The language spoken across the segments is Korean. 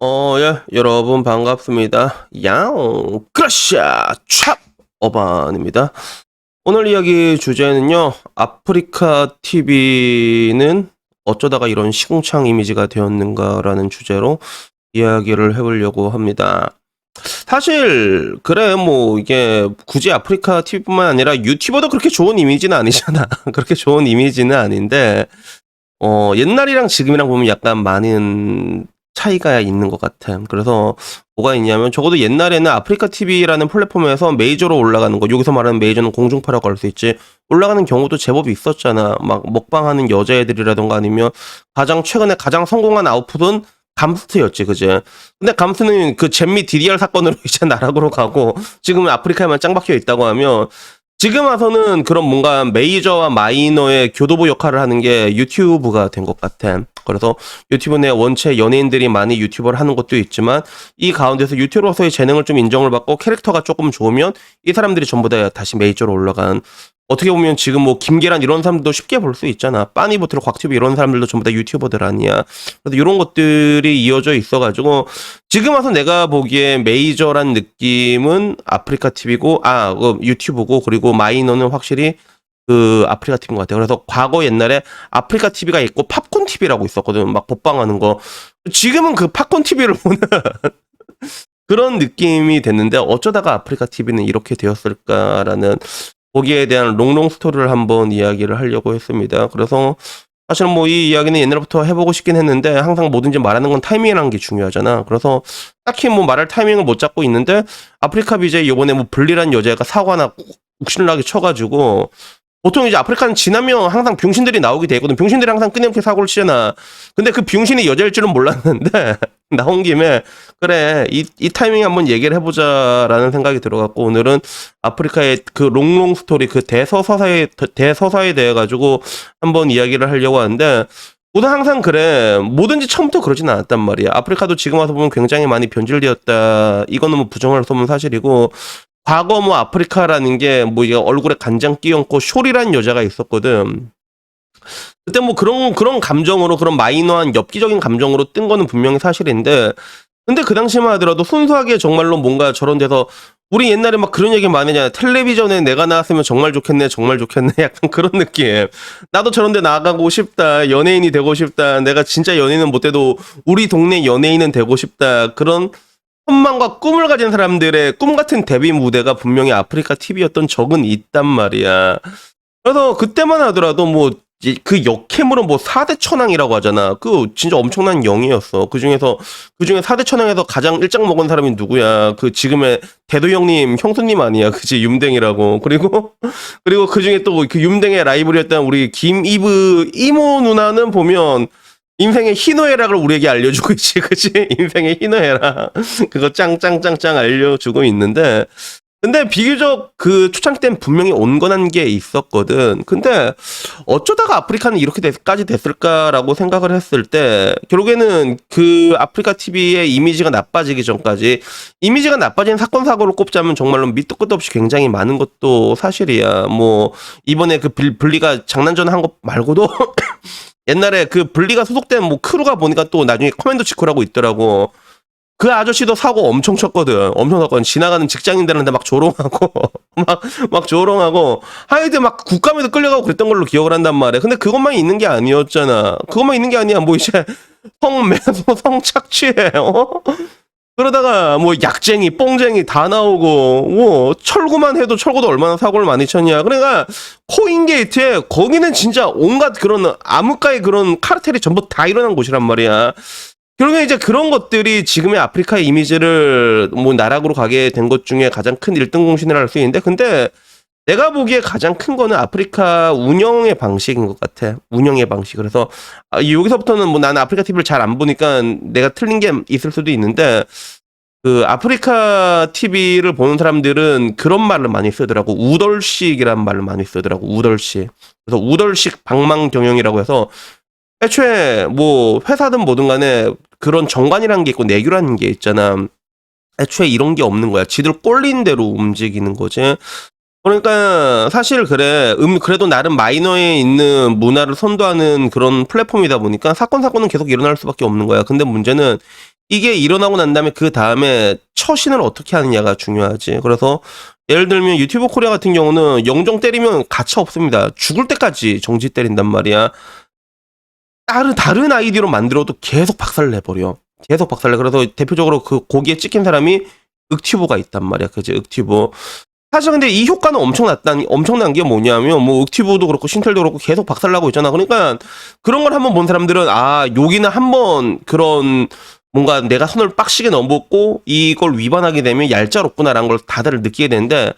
어, 예, 여러분 반갑습니다. 야옹, 크러쉬아, 찹! 어반입니다. 오늘 이야기 주제는요, 아프리카 TV는 어쩌다가 이런 시궁창 이미지가 되었는가라는 주제로 이야기를 해보려고 합니다. 사실, 그래, 뭐, 이게 굳이 아프리카 TV뿐만 아니라 유튜버도 그렇게 좋은 이미지는 아니잖아. 그렇게 좋은 이미지는 아닌데, 어, 옛날이랑 지금이랑 보면 약간 많은 차이가 있는 것 같아. 그래서 뭐가 있냐면 적어도 옛날에는 아프리카 TV라는 플랫폼에서 메이저로 올라가는 거, 여기서 말하는 메이저는 공중파라고 할 수 있지. 올라가는 경우도 제법 있었잖아. 막 먹방하는 여자애들이라던가 아니면 가장 최근에 가장 성공한 아웃풋은 감스트였지, 그제? 근데 감스트는 그 잼미 DDR 사건으로 이제 나락으로 가고 지금은 아프리카에만 짱 박혀 있다고 하면 지금 와서는 그런 뭔가 메이저와 마이너의 교도부 역할을 하는 게 유튜브가 된 것 같아. 그래서 유튜브 내 원체 연예인들이 많이 유튜버를 하는 것도 있지만 이 가운데서 유튜버로서의 재능을 좀 인정을 받고 캐릭터가 조금 좋으면 이 사람들이 전부 다 다시 메이저로 올라간 어떻게 보면 지금 뭐 김계란 이런 사람들도 쉽게 볼 수 있잖아. 빠니보트로 곽튜브 이런 사람들도 전부 다 유튜버들 아니야. 그래서 이런 것들이 이어져 있어가지고 지금 와서 내가 보기에 메이저란 느낌은 아프리카 TV고 아그 유튜브고 그리고 마이너는 확실히 그 아프리카 TV인 것 같아요. 그래서 과거 옛날에 아프리카 TV가 있고 팝콘 TV라고 있었거든. 막 법방하는 거. 지금은 그 팝콘 TV를 보는 그런 느낌이 됐는데 어쩌다가 아프리카 TV는 이렇게 되었을까라는 거기에 대한 롱롱 스토리를 한번 이야기를 하려고 했습니다. 그래서 사실은 뭐 이 이야기는 옛날부터 해보고 싶긴 했는데 항상 뭐든지 말하는 건 타이밍이라는 게 중요하잖아. 그래서 딱히 뭐 말할 타이밍을 못 잡고 있는데 아프리카 BJ 요번에 뭐 불리란 여자가 사과나 욱신나게 쳐가지고 보통 이제 아프리카는 지나면 항상 병신들이 나오게 되거든. 병신들이 항상 끊임없이 사고를 치잖아. 근데 그 병신이 여자일 줄은 몰랐는데 나온 김에 그래 이, 이 타이밍에 한번 얘기를 해보자라는 생각이 들어갔고 오늘은 아프리카의 그 롱롱 스토리 그 대서사에 대서사에 대해 가지고 한번 이야기를 하려고 하는데 우선 항상 그래 뭐든지 처음부터 그러진 않았단 말이야. 아프리카도 지금 와서 보면 굉장히 많이 변질되었다. 이거는 뭐 부정할 수 없는 사실이고 과거 뭐 아프리카라는 게 뭐 이게 얼굴에 간장 끼얹고 쇼리라는 여자가 있었거든. 그때 뭐 그런 그런 감정으로 그런 마이너한 엽기적인 감정으로 뜬 거는 분명히 사실인데 근데 그 당시만 하더라도 순수하게 정말로 뭔가 저런 데서 우리 옛날에 막 그런 얘기 많이. 텔레비전에 내가 나왔으면 정말 좋겠네, 정말 좋겠네. 약간 그런 느낌. 나도 저런 데 나가고 싶다. 연예인이 되고 싶다. 내가 진짜 연예인은 못 돼도 우리 동네 연예인은 되고 싶다. 그런 꿈만과 꿈을 가진 사람들의 꿈 같은 데뷔 무대가 분명히 아프리카 TV였던 적은 있단 말이야. 그래서 그때만 하더라도 뭐 그 역캠으로 뭐 4대 천왕이라고 하잖아. 그 진짜 엄청난 영이었어. 그 중에서 그 중에 4대 천왕에서 가장 일장 먹은 사람이 누구야? 그 지금의 대도 형님, 형수님 아니야. 그지 윤댕이라고. 그리고 그리고 그 중에 또 그 윤댕의 라이벌이었던 우리 김이브 이모 누나는 보면 인생의 희노애락을 우리에게 알려주고 있지, 그치? 인생의 희노애락. 그거 짱짱짱짱 알려주고 있는데, 근데 비교적 그 초창기 때는 분명히 온건한 게 있었거든. 근데 어쩌다가 아프리카는 이렇게까지 됐을까라고 생각을 했을 때, 결국에는 그 아프리카 TV의 이미지가 나빠지기 전까지, 이미지가 나빠진 사건, 사고를 꼽자면 정말로 밑도 끝도 없이 굉장히 많은 것도 사실이야. 뭐, 이번에 그 빌- 블리가 장난전 한 것 말고도, 옛날에 그 블리가 소속된 뭐 크루가 보니까 또 나중에 커맨더 치쿠라고 있더라고. 그 아저씨도 사고 엄청 쳤거든. 엄청 쳤거든. 지나가는 직장인들한테 막 조롱하고, 막, 막 조롱하고, 하여튼 막 국감에도 끌려가고 그랬던 걸로 기억을 한단 말이야. 근데 그것만 있는 게 아니었잖아. 그것만 있는 게 아니야. 뭐 이제 성매도 성착취해, 어? 그러다가 뭐 약쟁이, 뽕쟁이 다 나오고, 뭐 철구만 해도 철구도 얼마나 사고를 많이 쳤냐. 그러니까 코인게이트에 거기는 진짜 온갖 그런 암흑가의 그런 카르텔이 전부 다 일어난 곳이란 말이야. 결국에 이제 그런 것들이 지금의 아프리카의 이미지를 뭐 나락으로 가게 된 것 중에 가장 큰 1등 공신을 할수 있는데 근데 내가 보기에 가장 큰 거는 아프리카 운영의 방식인 것 같아. 운영의 방식. 그래서 아, 여기서부터는 뭐 나는 아프리카 TV를 잘 안 보니까 내가 틀린 게 있을 수도 있는데 그 아프리카 TV를 보는 사람들은 그런 말을 많이 쓰더라고. 우덜식이란 말을 많이 쓰더라고. 우덜식. 그래서 우덜식 방망 경영이라고 해서 애초에 뭐 회사든 뭐든 간에 그런 정관이라는 게 있고 내규라는 게 있잖아. 애초에 이런 게 없는 거야. 지들 꼴린 대로 움직이는 거지. 그러니까 사실 그래 음 그래도 나름 마이너에 있는 문화를 선도하는 그런 플랫폼이다 보니까 사건 사고는 계속 일어날 수밖에 없는 거야. 근데 문제는 이게 일어나고 난 다음에 그 다음에 처신을 어떻게 하느냐가 중요하지. 그래서 예를 들면 유튜브 코리아 같은 경우는 영정 때리면 가차 없습니다. 죽을 때까지 정지 때린단 말이야. 다른 다른 아이디로 만들어도 계속 박살을 내버려. 계속 박살내. 그래서 대표적으로 그 거기에 찍힌 사람이 윽튜브가 있단 말이야. 그지? 윽튜브. 사실 근데 이 효과는 엄청났단 엄청난 게 뭐냐면 뭐 윽튜브도 그렇고 신텔도 그렇고 계속 박살나고 있잖아. 그러니까 그런 걸 한번 본 사람들은 아 여기는 한번 그런 뭔가 내가 손을 빡시게 넘었고 이걸 위반하게 되면 얄짤없구나라는 걸 다들 느끼게 되는데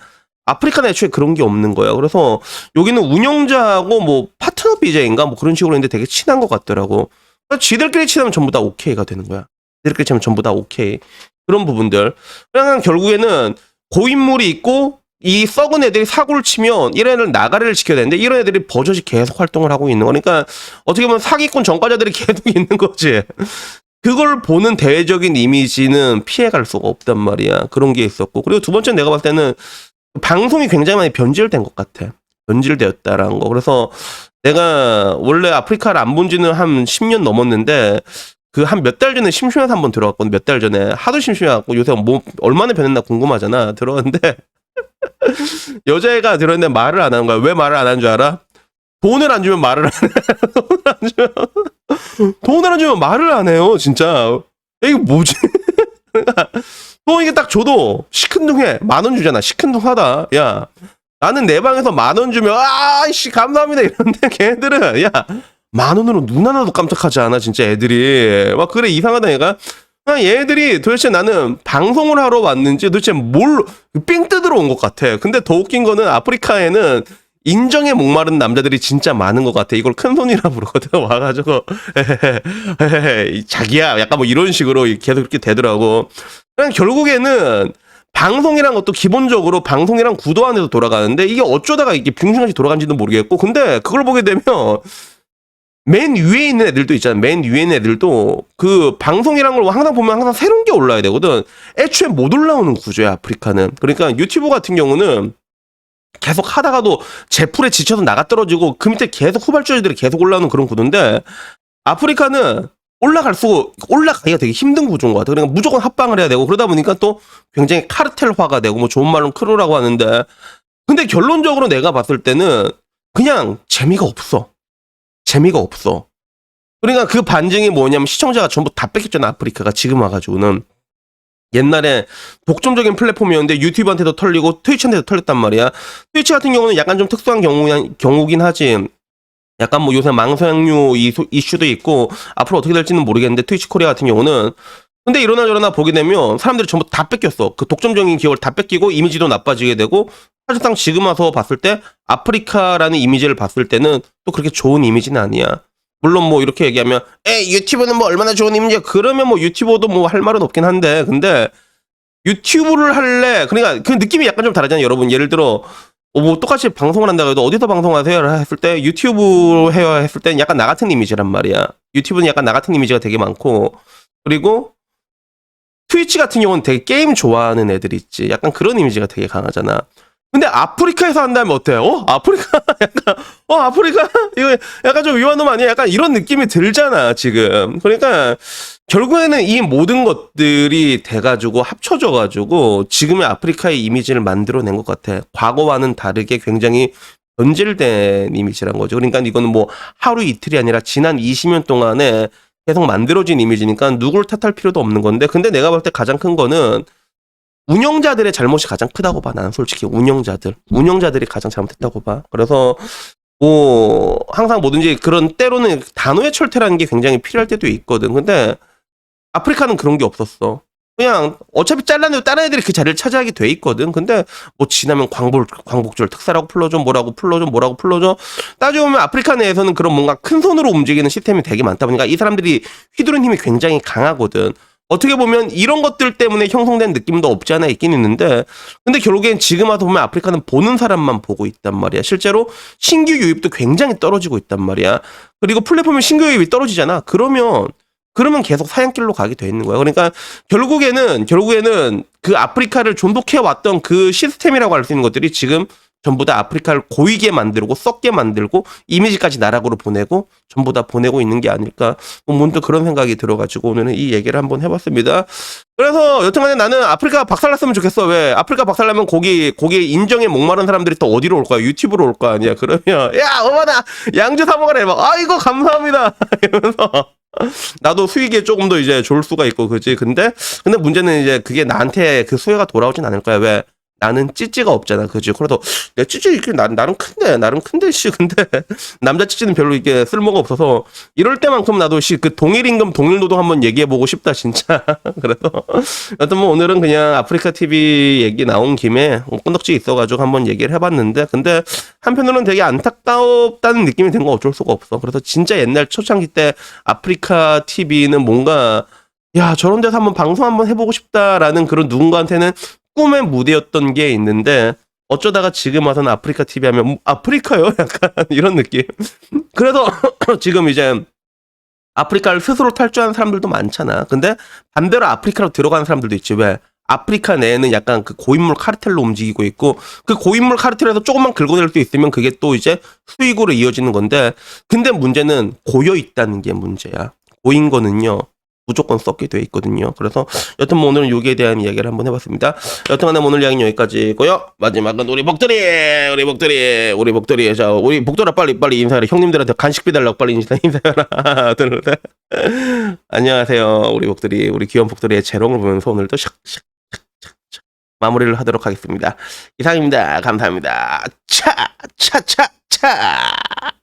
아프리카는 애초에 그런 게 없는 거야. 그래서 여기는 운영자하고 뭐 파트너 BJ인가 뭐 그런 식으로 했는데 되게 친한 것 같더라고. 그러니까 지들끼리 친하면 전부 다 오케이가 되는 거야. 지들끼리 치면 전부 다 오케이. 그런 부분들. 그냥 결국에는 고인물이 있고 이 썩은 애들이 사고를 치면 이런 애들 나가리를 지켜야 되는데 이런 애들이 버젓이 계속 활동을 하고 있는 거니까 어떻게 보면 사기꾼 전과자들이 계속 있는 거지. 그걸 보는 대외적인 이미지는 피해갈 수가 없단 말이야. 그런 게 있었고. 그리고 두 번째 내가 봤을 때는 방송이 굉장히 많이 변질된 것 같아. 변질되었다라는 거. 그래서 내가 원래 아프리카를 안 본 지는 한 10년 넘었는데 그 한 몇 달 전에 심심해서 한번 들어갔거든. 몇 달 전에. 하도 심심해갖고 요새 뭐 얼마나 변했나 궁금하잖아. 들어갔는데 여자애가 들었는데 말을 안 하는 거야. 왜 말을 안 하는 줄 알아? 돈을 안 주면 말을 안 해. 돈을 안 주면 돈을 안 주면 말을 안 해요. 진짜. 이게 뭐지? 또 이게 딱 줘도 시큰둥해. 만 원 주잖아. 시큰둥하다. 야. 나는 내 방에서 만 원 주면 아씨 감사합니다 이런데 걔들은 야 만 원으로 눈 하나도 깜짝하지 않아 진짜 애들이 막 그래 이상하다 얘가 그냥 얘들이 도대체 나는 방송을 하러 왔는지 도대체 뭘 삥 뜯으러 온 것 같아 근데 더 웃긴 거는 아프리카에는 인정에 목마른 남자들이 진짜 많은 것 같아. 이걸 큰 손이라 부르거든. 와가지고, 자기야. 약간 뭐 이런 식으로 계속 그렇게 되더라고. 그냥 결국에는 방송이란 것도 기본적으로 방송이랑 구도 안에서 돌아가는데 이게 어쩌다가 이게 빙신같이 돌아간지도 모르겠고 근데 그걸 보게 되면 맨 위에 있는 애들도 있잖아. 맨 위에 있는 애들도 그 방송이란 걸 항상 보면 항상 새로운 게 올라야 되거든. 애초에 못 올라오는 구조야, 아프리카는. 그러니까 유튜브 같은 경우는 계속 하다가도 제풀에 지쳐서 나가 떨어지고 그 밑에 계속 후발주자들이 계속 올라오는 그런 구도인데 아프리카는 올라갈수록 올라가기가 되게 힘든 구조인 것 같아. 그러니까 무조건 합방을 해야 되고 그러다 보니까 또 굉장히 카르텔화가 되고 뭐 좋은 말로 크루라고 하는데 근데 결론적으로 내가 봤을 때는 그냥 재미가 없어. 재미가 없어. 그러니까 그 반증이 뭐냐면 시청자가 전부 다 뺏겼잖아 아프리카가 지금 와가지고는 옛날에 독점적인 플랫폼이었는데 유튜브한테도 털리고 트위치한테도 털렸단 말이야. 트위치 같은 경우는 약간 좀 특수한 경우, 경우긴 하지. 약간 뭐 요새 망상류 이슈도 있고 앞으로 어떻게 될지는 모르겠는데 트위치 코리아 같은 경우는 근데 이러나 저러나 보게 되면 사람들이 전부 다 뺏겼어. 그 독점적인 기업을 다 뺏기고 이미지도 나빠지게 되고 사실상 지금 와서 봤을 때 아프리카라는 이미지를 봤을 때는 또 그렇게 좋은 이미지는 아니야. 물론 뭐 이렇게 얘기하면 에 유튜브는 뭐 얼마나 좋은 이미지야. 그러면 뭐 유튜버도 뭐 할 말은 없긴 한데 근데 유튜브를 할래. 그러니까 그 느낌이 약간 좀 다르잖아요 여러분. 예를 들어 어, 뭐 똑같이 방송을 한다고 해도 어디서 방송하세요? 했을 때 유튜브 해요 했을 때는 약간 나 같은 이미지란 말이야. 유튜브는 약간 나 같은 이미지가 되게 많고. 그리고 트위치 같은 경우는 되게 게임 좋아하는 애들이 있지. 약간 그런 이미지가 되게 강하잖아 근데 아프리카에서 한다면 어때요? 어? 아프리카 약간 어 아프리카 이거 약간 좀 위험한 놈 아니야? 약간 이런 느낌이 들잖아 지금. 그러니까 결국에는 이 모든 것들이 돼가지고 합쳐져가지고 지금의 아프리카의 이미지를 만들어낸 것 같아. 과거와는 다르게 굉장히 변질된 이미지란 거죠. 그러니까 이거는 뭐 하루 이틀이 아니라 지난 20년 동안에 계속 만들어진 이미지니까 누굴 탓할 필요도 없는 건데 근데 내가 볼 때 가장 큰 거는 운영자들의 잘못이 가장 크다고 봐. 나는 솔직히 운영자들. 운영자들이 가장 잘못했다고 봐. 그래서 뭐 항상 뭐든지 그런 때로는 단호의 철퇴라는 게 굉장히 필요할 때도 있거든. 근데 아프리카는 그런 게 없었어. 그냥 어차피 잘라내도 다른 애들이 그 자리를 차지하게 돼 있거든. 근데 뭐 지나면 광복 광복절 특사라고 풀러줘 뭐라고 풀러줘 뭐라고 풀러줘 따지고 보면 아프리카 내에서는 그런 뭔가 큰 손으로 움직이는 시스템이 되게 많다 보니까 이 사람들이 휘두른 힘이 굉장히 강하거든. 어떻게 보면 이런 것들 때문에 형성된 느낌도 없지 않아 있긴 있는데 근데 결국엔 지금 와서 보면 아프리카는 보는 사람만 보고 있단 말이야. 실제로 신규 유입도 굉장히 떨어지고 있단 말이야. 그리고 플랫폼의 신규 유입이 떨어지잖아. 그러면 그러면 계속 사양길로 가게 돼 있는 거야. 그러니까 결국에는 결국에는 그 아프리카를 존독해 왔던 그 시스템이라고 할 수 있는 것들이 지금 전부 다 아프리카를 고이게 만들고 썩게 만들고 이미지까지 나락으로 보내고 전부 다 보내고 있는 게 아닐까 뭐 문득 그런 생각이 들어가지고 오늘은 이 얘기를 한번 해봤습니다. 그래서 여튼간에 나는 아프리카 박살났으면 좋겠어. 왜 아프리카 박살나면 거기 거기 인정에 목마른 사람들이 또 어디로 올 거야? 유튜브로 올 거 아니야? 그러면 야 어머나 양주 사 먹으래 막 아이고 감사합니다 이러면서 나도 수익에 조금 더 이제 좋을 수가 있고 그지 근데 근데 문제는 이제 그게 나한테 그 수혜가 돌아오진 않을 거야 왜 나는 찌찌가 없잖아 그지? 그래도 내 찌찌 이렇게 나, 나름 큰데 나름 큰데 씨 근데. 남자 찌찌는 별로 이게 쓸모가 없어서. 이럴 때만큼 나도 씨 그 동일 임금 동일 노동 한번 얘기해 보고 싶다 진짜. 그래서. 여튼 뭐 오늘은 그냥 아프리카 TV 얘기 나온 김에 꼰덕지 있어가지고 한번 얘기를 해봤는데 근데 한편으로는 되게 안타깝다는 느낌이 든 거 어쩔 수가 없어. 그래서 진짜 옛날 초창기 때 아프리카 TV는 뭔가 야 저런 데서 한번 방송 한번 해보고 싶다라는 그런 누군가한테는 꿈의 무대였던 게 있는데 어쩌다가 지금 와서는 아프리카 TV 하면 음, 아프리카요? 약간 이런 느낌. 그래서 지금 이제 아프리카를 스스로 탈주하는 사람들도 많잖아. 근데 반대로 아프리카로 들어가는 사람들도 있지. 왜? 아프리카 내에는 약간 그 고인물 카르텔로 움직이고 있고 그 고인물 카르텔에서 조금만 긁어낼 수 있으면 그게 또 이제 수익으로 이어지는 건데 근데 문제는 고여 있다는 게 문제야. 고인 거는요. 무조건 썩게 돼 있거든요. 그래서 여튼 뭐 오늘은 여기에 대한 이야기를 한번 해봤습니다. 여튼간에 오늘 이야기는 여기까지고요. 마지막은 우리 복돌이, 우리 복돌이, 우리 복돌이. 자, 우리 복돌아 빨리 빨리 인사해라. 형님들한테 간식비 달라고 빨리 인사 인사해라. 안녕하세요, 우리 복돌이, 우리 귀여운 복돌이의 재롱을 보면서 오늘도 샥샥 마무리를 하도록 하겠습니다. 이상입니다. 감사합니다. 차, 차, 차, 차.